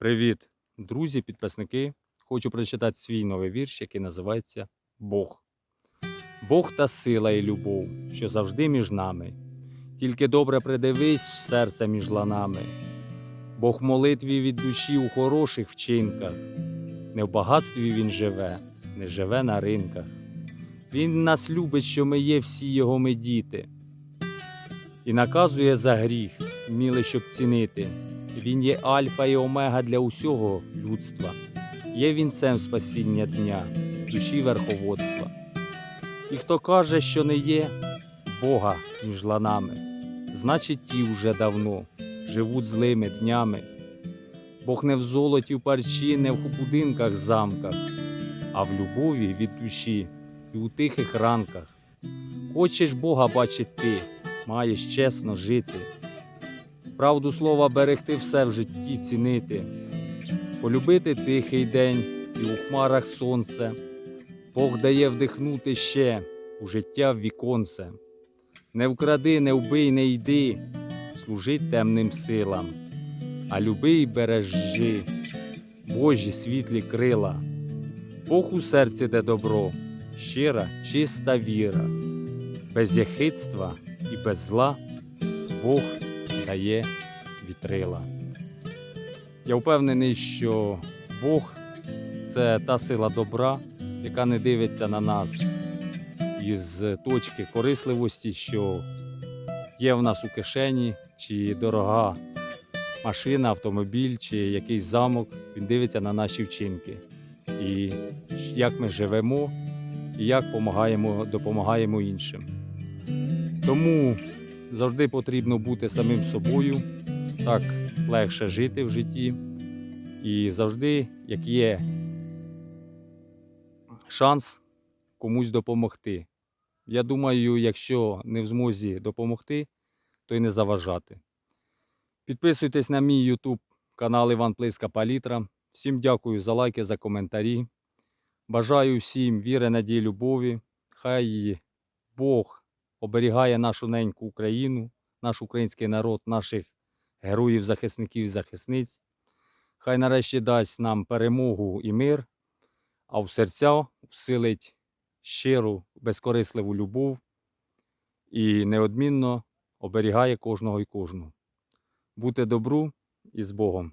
Привіт, друзі, підписники. Хочу прочитати свій новий вірш, який називається Бог. Бог та сила і любов, що завжди між нами. Тільки добре придивись серце між ланами. Бог молитві від душі у хороших вчинках. Не в багатстві Він живе, не живе на ринках. Він нас любить, що ми є всі його ми діти. І наказує за гріх, вміли, щоб цінити. Він є альфа і омега для усього людства, є вінцем спасіння дня, душі верховодства. І хто каже, що не є Бога між ланами, значить ті вже давно живуть злими днями. Бог не в золоті в парчі, не в будинках замках, а в любові від душі і у тихих ранках. Хочеш Бога бачить ти, маєш чесно жити. Правду слова берегти все в житті цінити, полюбити тихий день і у хмарах сонце. Бог дає вдихнути ще у життя в віконце. Не вкради, не вбий, не йди, служить темним силам, а люби й бережи, Божі світлі крила. Бог у серці де добро, щира, чиста віра, без яхидства і без зла Бог дає вітрила. Я впевнений, що Бог це та сила добра, яка не дивиться на нас із точки корисливості, що є в нас у кишені, чи дорога машина, автомобіль, чи якийсь замок. Він дивиться на наші вчинки. І як ми живемо, і як допомагаємо, допомагаємо іншим. Тому завжди потрібно бути самим собою, так легше жити в житті. І завжди, як є шанс комусь допомогти. Я думаю, якщо не в змозі допомогти, то й не заважати. Підписуйтесь на мій YouTube канал Іван Плиска Палітра. Всім дякую за лайки, за коментарі. Бажаю всім віри, надії, любові. Хай Бог оберігає нашу неньку Україну, наш український народ, наших героїв, захисників і захисниць. Хай нарешті дасть нам перемогу і мир, а в серця всилить щиру, безкорисливу любов і неодмінно оберігає кожного і кожну. Бути добру і з Богом.